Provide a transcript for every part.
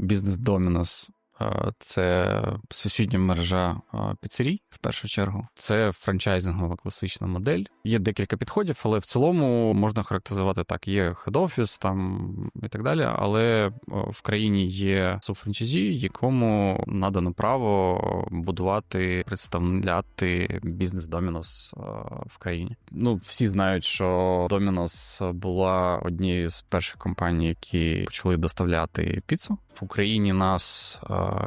Домінос Е, Це сусідня мережа е, піцерій, в першу чергу. Це франчайзингова класична модель. Є декілька підходів, але в цілому можна характеризувати так: є хед-офіс там і так далі. Але е, в країні є субфранчайзі, якому надано право будувати, представляти бізнес Домінос в країні. Ну, всі знають, що Домінос була однією з перших компаній, які почали доставляти піцу в Україні. Нас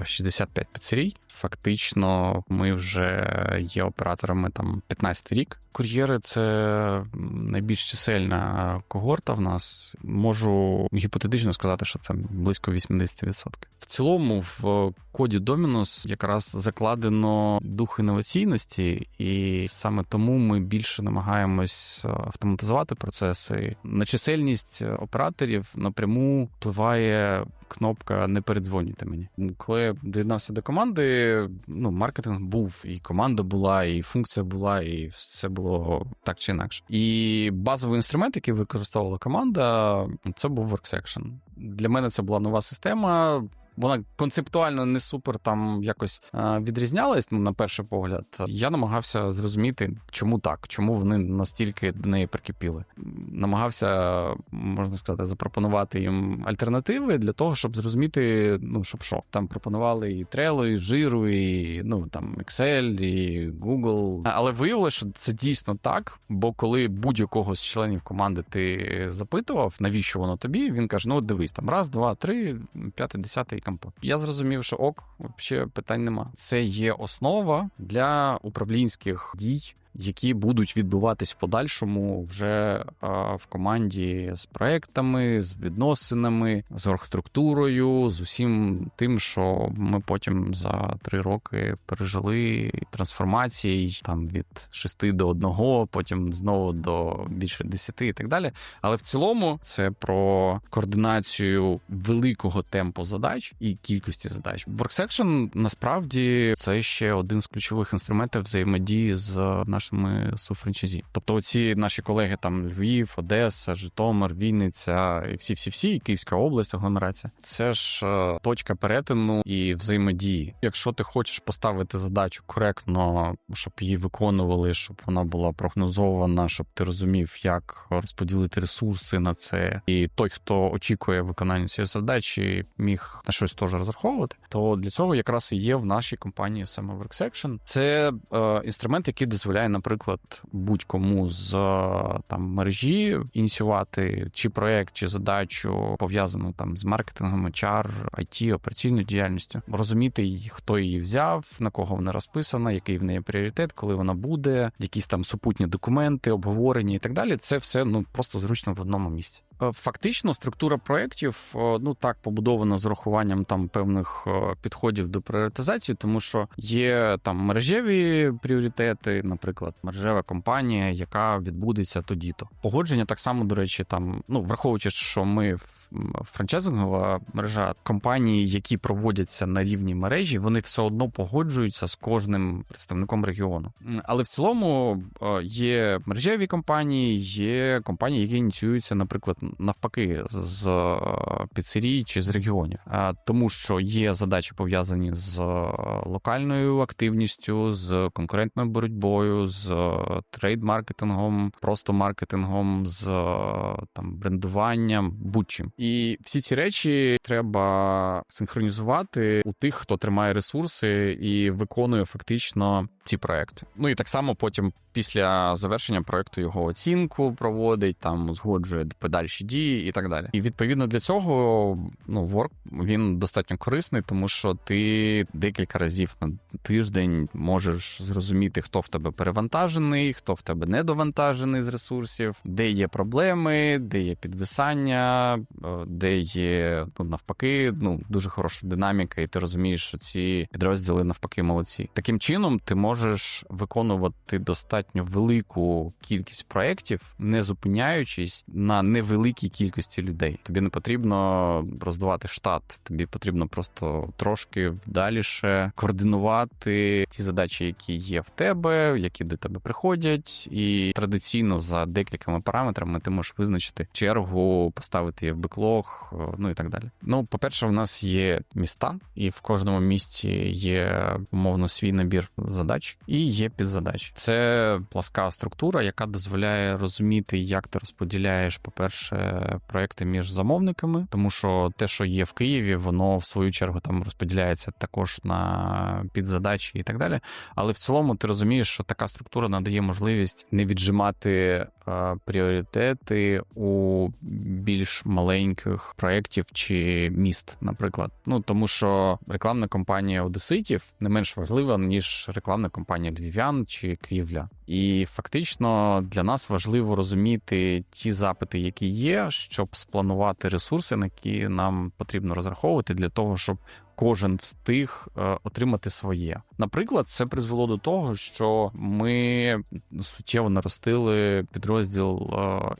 65 піцерій. Фактично, ми вже є операторами там 15 рік. Кур'єри це найбільш чисельна когорта в нас. Можу гіпотетично сказати, що це близько 80%. В цілому, в коді Dominus якраз закладено дух інноваційності, і саме тому ми більше намагаємось автоматизувати процеси. На чисельність операторів напряму впливає кнопка Не передзвонюйте мені. Коли я доєднався до команди, ну маркетинг був, і команда була, і функція була, і все було так чи інакше. І базовий інструмент, який використовувала команда, це був WorkSection. Для мене це була нова система. Вона концептуально не супер там якось відрізнялась ну, на перший погляд. Я намагався зрозуміти, чому так, чому вони настільки до неї прикипіли. Намагався, можна сказати, запропонувати їм альтернативи для того, щоб зрозуміти, ну щоб що. Там пропонували і Trello, і Jira, і ну там Excel, і Google. Але виявилося, що це дійсно так. Бо коли будь-якого з членів команди ти запитував, навіщо воно тобі, він каже: ну дивись, там раз, два, три, п'ятий, десятий компот. Я зрозумів, що ок, взагалі питань нема. Це є основа для управлінських дій які будуть відбуватись в подальшому вже в команді з проектами, з відносинами, з оргструктурою, з усім тим, що ми потім за три роки пережили трансформації там від шести до одного, потім знову до більше десяти і так далі. Але в цілому це про координацію великого темпу задач і кількості задач. WorkSection насправді це ще один з ключових інструментів взаємодії з нашим нашими суфранчайзі. Тобто, оці наші колеги там Львів, Одеса, Житомир, Вінниця і всі, всі, всі, Київська область, агломерація. Це ж е, точка перетину і взаємодії. Якщо ти хочеш поставити задачу коректно, щоб її виконували, щоб вона була прогнозована, щоб ти розумів, як розподілити ресурси на це, і той, хто очікує виконання цієї задачі, міг на щось теж розраховувати, то для цього якраз і є в нашій компанії саме WorkSection. Це е, інструмент, який дозволяє наприклад, будь-кому з там мережі ініціювати чи проект, чи задачу пов'язану там з маркетингом, HR, IT, операційною діяльністю, розуміти, хто її взяв, на кого вона розписана, який в неї пріоритет, коли вона буде, якісь там супутні документи, обговорення і так далі. Це все ну просто зручно в одному місці. Е, фактично, структура проєктів е, ну так побудована з урахуванням там певних е, підходів до пріоритизації, тому що є там мережеві пріоритети, наприклад, мережева компанія, яка відбудеться тоді-то. Погодження так само, до речі, там ну враховуючи, що ми франчайзингова мережа компаній, які проводяться на рівні мережі, вони все одно погоджуються з кожним представником регіону. Але в цілому е, є мережеві компанії, є компанії, які ініціюються, наприклад, навпаки, з е, піцерій чи з регіонів, тому що є задачі пов'язані з локальною активністю, з конкурентною боротьбою, з трейд-маркетингом, просто маркетингом, з там брендуванням, будь-чим. І всі ці речі треба синхронізувати у тих, хто тримає ресурси і виконує фактично ці проекти. Ну і так само потім, після завершення проекту, його оцінку проводить, там узгоджує подальші дії і так далі. І відповідно для цього ну Work, він достатньо корисний, тому що ти декілька разів на тиждень можеш зрозуміти, хто в тебе перевантажений, хто в тебе недовантажений з ресурсів, де є проблеми, де є підвисання, де є ну, навпаки, ну дуже хороша динаміка, і ти розумієш, що ці підрозділи навпаки молодці. Таким чином ти можеш можеш виконувати достатньо велику кількість проєктів, не зупиняючись на невеликій кількості людей. Тобі не потрібно роздувати штат, тобі потрібно просто трошки вдаліше координувати ті задачі, які є в тебе, які до тебе приходять, і традиційно за декількома параметрами ти можеш визначити чергу, поставити її в беклог, ну і так далі. Ну, по-перше, в нас є міста, і в кожному місті є умовно свій набір задач і є підзадач. Це пласка структура, яка дозволяє розуміти, як ти розподіляєш, по-перше, проекти між замовниками, тому що те, що є в Києві, воно в свою чергу там розподіляється також на підзадачі і так далі. Але в цілому ти розумієш, що така структура надає можливість не віджимати пріоритети у більш маленьких проєктів чи міст, наприклад. Ну тому що рекламна кампанія Одеситів не менш важлива ніж рекламна кампанія Львів'ян чи Київля. І фактично для нас важливо розуміти ті запити, які є, щоб спланувати ресурси, на які нам потрібно розраховувати для того, щоб кожен встиг е, отримати своє. Наприклад, це призвело до того, що ми суттєво наростили підрозділ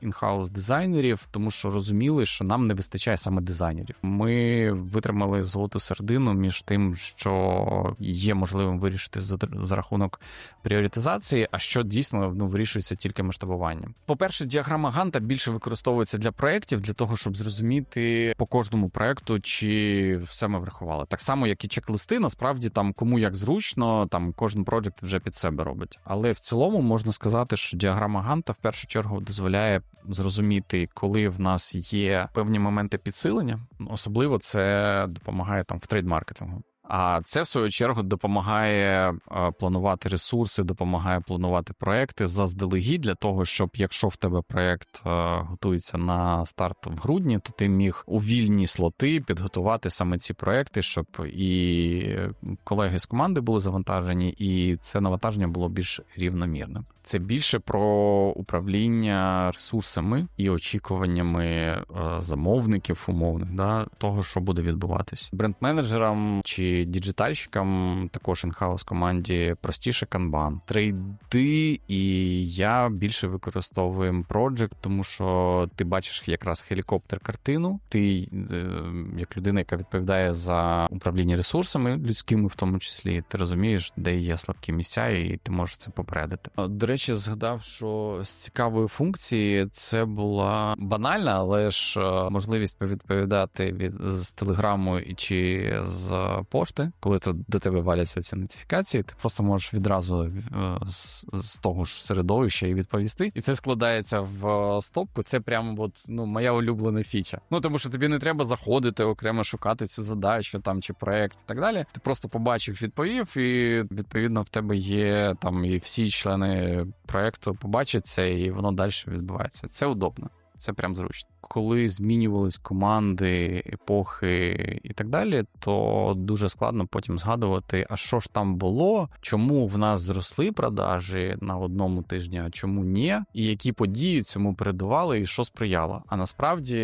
інхаус дизайнерів, тому що розуміли, що нам не вистачає саме дизайнерів. Ми витримали золоту середину між тим, що є можливим вирішити за рахунок пріоритизації, а що дійсно ну, вирішується тільки масштабуванням. По перше, діаграма Ганта більше використовується для проєктів, для того, щоб зрозуміти по кожному проекту, чи все ми врахували. Так само, як і чек-листи, насправді там кому як зручно, там кожен проект вже під себе робить. Але в цілому можна сказати, що діаграма Ганта в першу чергу дозволяє зрозуміти, коли в нас є певні моменти підсилення. Особливо це допомагає там в трейд-маркетингу. А це в свою чергу допомагає планувати ресурси, допомагає планувати проекти заздалегідь для того, щоб якщо в тебе проект готується на старт в грудні, то ти міг у вільні слоти підготувати саме ці проекти, щоб і колеги з команди були завантажені, і це навантаження було більш рівномірним. Це більше про управління ресурсами і очікуваннями замовників умовних, да, того, що буде відбуватись. Бренд-менеджерам чи діджитальщикам, також інхаус команді простіше канбан. Трейди, і я більше використовуємо Project, тому що ти бачиш якраз хелікоптер картину. Ти, е, як людина, яка відповідає за управління ресурсами людськими, в тому числі, ти розумієш, де є слабкі місця, і ти можеш це попередити. До речі, згадав, що з цікавої функції це була банальна, але ж е, можливість повідповідати від з телеграму чи з пошти, коли до тебе валяться ці нотифікації, ти просто можеш відразу е, з, того ж середовища і відповісти. І це складається в е, стопку. Це прямо от, ну, моя улюблена фіча. Ну тому що тобі не треба заходити окремо шукати цю задачу там чи проект і так далі. Ти просто побачив, відповів, і відповідно в тебе є там і всі члени проекту побачить це, і воно далі відбувається. Це удобно, це прям зручно коли змінювались команди, епохи і так далі, то дуже складно потім згадувати, а що ж там було, чому в нас зросли продажі на одному тижні, а чому ні, і які події цьому передували, і що сприяло. А насправді,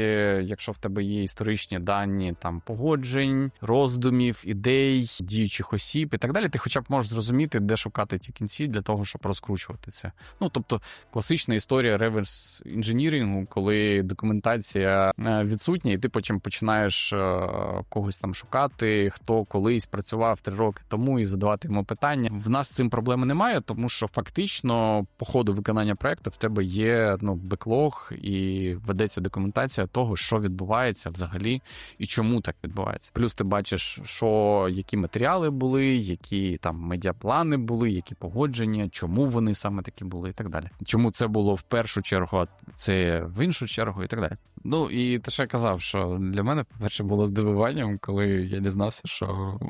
якщо в тебе є історичні дані там погоджень, роздумів, ідей, діючих осіб і так далі, ти хоча б можеш зрозуміти, де шукати ті кінці для того, щоб розкручувати це. Ну тобто класична історія реверс інженірингу, коли документація е, відсутня, і ти потім починаєш е, когось там шукати, хто колись працював три роки тому і задавати йому питання. В нас цим проблеми немає, тому що фактично по ходу виконання проекту в тебе є ну беклог і ведеться документація того, що відбувається взагалі і чому так відбувається. Плюс ти бачиш, що які матеріали були, які там медіаплани були, які погодження, чому вони саме такі були, і так далі. Чому це було в першу чергу, це в іншу чергу, і так далі. Ну і те, що я казав, що для мене, по-перше, було здивуванням, коли я дізнався, що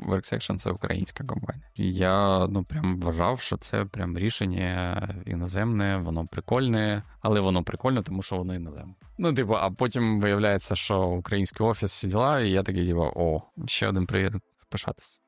WorkSection — це українська компанія. Я ну прям вважав, що це прям рішення іноземне, воно прикольне, але воно прикольне, тому що воно іноземне. Ну, типу, а потім виявляється, що український офіс всі діла, і я такий діва, о, ще один привід пишатись.